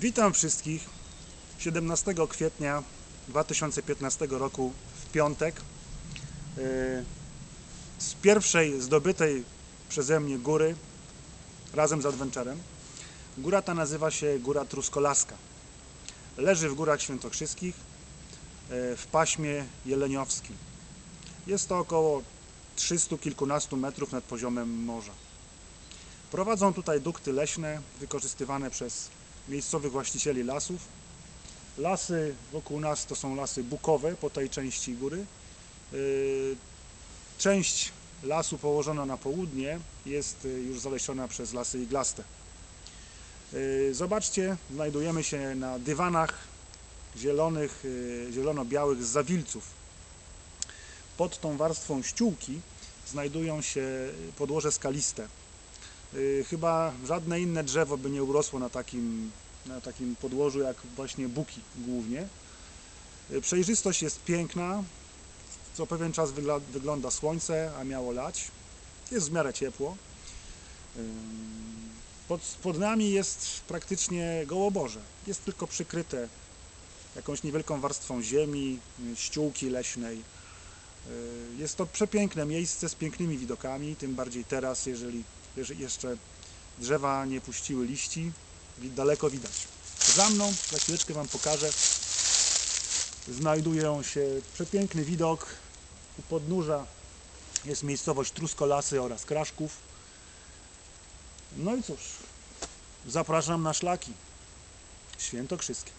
Witam wszystkich 17 kwietnia 2015 roku w piątek yy, z pierwszej zdobytej przeze mnie góry razem z Adventurem. Góra ta nazywa się Góra Truskolaska. Leży w Górach Świętokrzyskich yy, w paśmie jeleniowskim. Jest to około 300 kilkunastu metrów nad poziomem morza. Prowadzą tutaj dukty leśne wykorzystywane przez miejscowych właścicieli lasów. Lasy wokół nas to są lasy bukowe po tej części góry. Yy, Część lasu położona na południe jest y, już zalesiona przez lasy iglaste. Yy, Zobaczcie, znajdujemy się na dywanach zielonych, zielono-białych z zawilców. Pod tą warstwą ściółki znajdują się podłoże skaliste. Y, Chyba żadne inne drzewo by nie urosło na takim, na takim podłożu jak właśnie buki głównie. Y, Przejrzystość jest piękna. Co pewien czas wygląda słońce, a miało lać. Jest w miarę ciepło. Ym, Pod, pod nami jest praktycznie gołoborze. Jest tylko przykryte jakąś niewielką warstwą ziemi, y, ściółki leśnej. Y, Jest to przepiękne miejsce z pięknymi widokami, tym bardziej teraz, jeżeli jeszcze drzewa nie puściły liści, daleko widać. Za mną, za chwileczkę Wam pokażę, znajdują się przepiękny widok. U podnóża jest miejscowość Truskolasy oraz Kraszków. No i cóż, zapraszam na szlaki świętokrzyskie.